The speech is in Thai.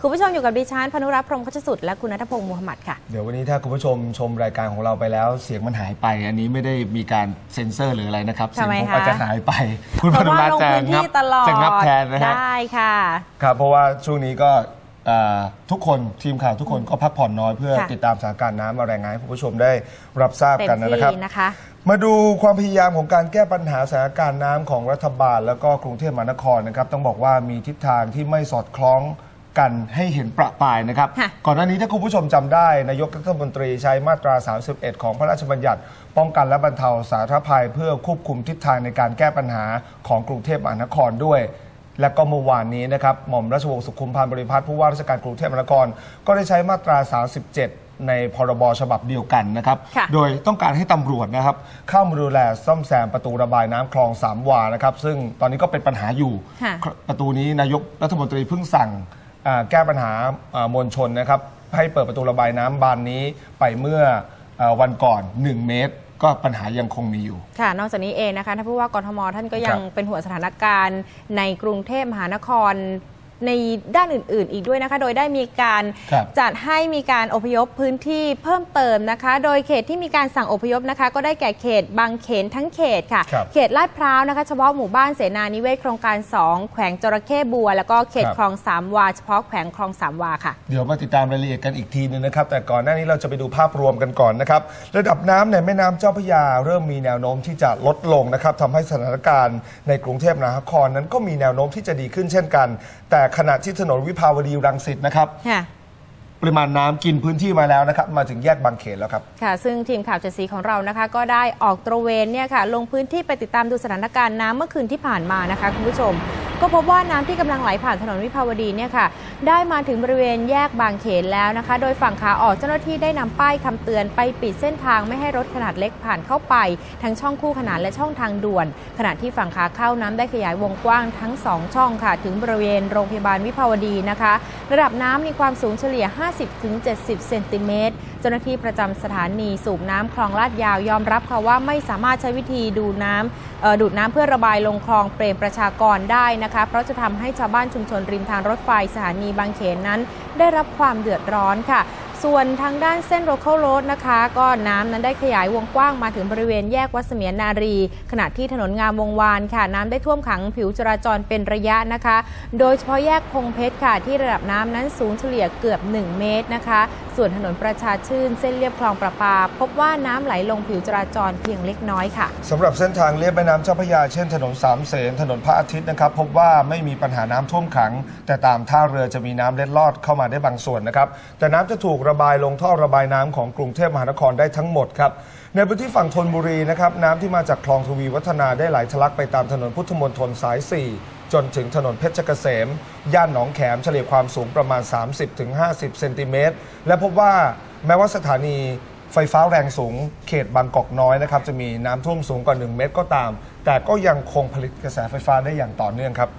คุณผู้ชมอยู่กับดิฉันพนุรัตน์พรหมคชสุดและคุณนัทพงศ์มูฮัมหมัดค่ะ เดี๋ยววันนี้ถ้าคุณผู้ชมชมรายการของเราไปแล้ว เสียงมันหายไป อันนี้ไม่ได้มีการเซ็นเซอร์หรืออะไรนะครับเสียงทำไมผมคะ อาจจะหายไป คุณเพพราะนุว่ารัตลน์งจะพื้นงัที่บตลอดจะงับแทนนะฮะได้ค่ะ ครับเพราะว่าช่วงนี้ก็เอ่อทุกคนทีมข่าวทุกคนก็พักผ่อนน้อยเพื่อค่ะ ติดตามสถานการณ์น้ำมารายงานให้คุณผู้ชมได้รับทราบเต็มกันนะครับ ที่นะคะ มาดูความพยายามของการแก้ปัญหาสถานการณ์น้ำของรัฐบาล แล้วก็กรุงเทพมหานครนะครับ ต้องบอกว่ามีทิศทางที่ไม่สอดคล้อง กันให้เห็นประปรายนะครับ ค่ะ ก่อนหน้านี้ถ้าคุณผู้ชมจำได้ นายกรัฐมนตรีใช้มาตรา 31 ของพระราชบัญญัติ ป้องกันและบรรเทาสาธารณภัย เพื่อควบคุมทิศทางในการแก้ปัญหาของกรุงเทพมหานครด้วย และก็เมื่อวานนี้นะครับหม่อมราชวงศ์สุขุมพันธ์บริพัตรผู้ว่าราชการกรุงเทพมหานคร ก็ได้ใช้มาตรา 37 ในพรบฉบับเดียวกันนะครับ ค่ะ โดยต้องการให้ตำรวจนะครับเข้ามาดูแลซ่อมแซมประตูระบายน้ำคลองสามวานะครับ ซึ่งตอนนี้ก็เป็นปัญหาอยู่ ค่ะ ประตูนี้นายกรัฐมนตรีเพิ่งสั่ง อ่าแก้ปัญหาอ่ามวลชนนะครับ ให้เปิดประตูระบายน้ำบานนี้ไปเมื่ออาวันก่อน 1 เมตร ก็ปัญหายังคงมีอยู่ ค่ะ นอกจากนี้เองนะคะท่านผู้ว่ากทมท่านก็ยังครับเป็นห่วงสถานการณ์ในกรุงเทพมหานคร ในด้านอื่น ๆ อีกด้วยนะคะ โดยได้มีการครับ จัดให้มีการอพยพพื้นที่เพิ่มเติมนะคะ โดยเขตที่มีการสั่งอพยพนะคะ ก็ได้แก่เขตบางเขนทั้งเขตค่ะ ครับ เขตลาดพร้าวนะคะ เฉพาะหมู่บ้านเสนานิเวศโครงการ 2 แขวงจระเข้บัว แล้วก็เขตครับคลองสามวา เฉพาะแขวงคลองสามวาค่ะ เดี๋ยวมาติดตามรายละเอียดกันอีกทีนึงนะครับ แต่ก่อนหน้านี้เราจะไปดูภาพรวมกันก่อนนะครับ ระดับน้ำในแม่น้ำเจ้าพระยา เริ่มมีแนวโน้มที่จะลดลงนะครับทำให้สถานการณ์ในกรุงเทพมหานครนั้นก็มีแนวโน้มที่จะดีขึ้นเช่นกัน แต่ขณะที่ถนนวิภาวดีรังสิตนะครับ ปริมาณน้ำกินพื้นที่มาแล้วนะครับ มาถึงแยกบางเขนแล้วครับ ค่ะ ซึ่งทีมข่าวเจ็ดสีของเรานะคะ ก็ได้ออกตระเวนเนี่ยค่ะ ลงพื้นที่ไปติดตามดูสถานการณ์น้ำเมื่อคืนที่ผ่านมานะคะคุณผู้ชม ก็พบว่าน้ำที่กำลังไหลผ่านถนนวิภาวดีเนี่ยค่ะ ได้มาถึงบริเวณแยกบางเขนแล้วนะคะ โดยฝั่งขาออกเจ้าหน้าที่ได้นำป้ายคำเตือนไปปิดเส้นทางไม่ให้รถขนาดเล็กผ่านเข้าไป ทั้งช่องคู่ขนานและช่องทางด่วน ขณะที่ฝั่งขาเข้าน้ำได้ขยายวงกว้างทั้งสองช่องค่ะ ถึงบริเวณโรงพยาบาลวิภาวดีนะคะ ระดับน้ำมีความสูงเฉลี่ย50-70 เซนติเมตร เจ้าหน้าที่ประจำสถานีสูบน้ำคลองลาดยาวยอมรับค่ะว่าไม่สามารถใช้วิธีดูน้ำดูดน้ำเพื่อระบายลงคลองเปรมประชากรได้นะคะ เพราะจะทำให้ชาวบ้านชุมชนริมทางรถไฟสถานีบางเขนนั้น ได้รับความเดือดร้อนค่ะ ส่วนทางด้านเส้นโรค a l โรดนะคะ ก็น้ำนั้นได้ขยายวงกว้างมาถึงบริเวณแยกวัดเสมียนนารี ขณะที่ถนนงามวงวานค่ะ น้ำได้ท่วมขังผิวจราจรเป็นระยะนะคะ โดยเฉพาะแยกพงเพชรค่ะ ที่ระดับน้ำนั้นสูงเฉลี่ยเกือบ 1 เมตรนะคะ ส่วนถนนประชาชื่น เส้นเลียบคลองประปา พบว่าน้ำไหลลงผิวจราจรเพียงเล็กน้อยค่ะสำหรับเส้นทางเลียบแม่น้ำเจ้าพระยาเช่นถนนสามเสนถนนพระอาทิตย์นะครับพบว่าไม่มีปัญหาน้ำท่วมขัง แต่ตามท่าเรือจะมีน้ำเล็ดลอดเข้ามาได้บางส่วนนะครับแต่น้ำจะถูกระบายลงท่อระบายน้ำของกรุงเทพมหานครได้ทั้งหมดครับในพื้นที่ฝั่งธนบุรีนะครับน้ำที่มาจากคลองทวีวัฒนาได้ไหลทะลักไปตามถนนพุทธมณฑลสาย 4 จนถึงถนนเพชรเกษม ย่านหนองแขมเฉลี่ยความสูงประมาณ 30-50 เซนติเมตรและพบว่าแม้ว่าสถานีไฟฟ้าแรงสูงเขตบางกอกน้อยนะครับจะมีน้ำท่วมสูงกว่า 1 เมตรก็ตาม แต่ก็ยังคงผลิตกระแสไฟฟ้าได้อย่างต่อเนื่องครับ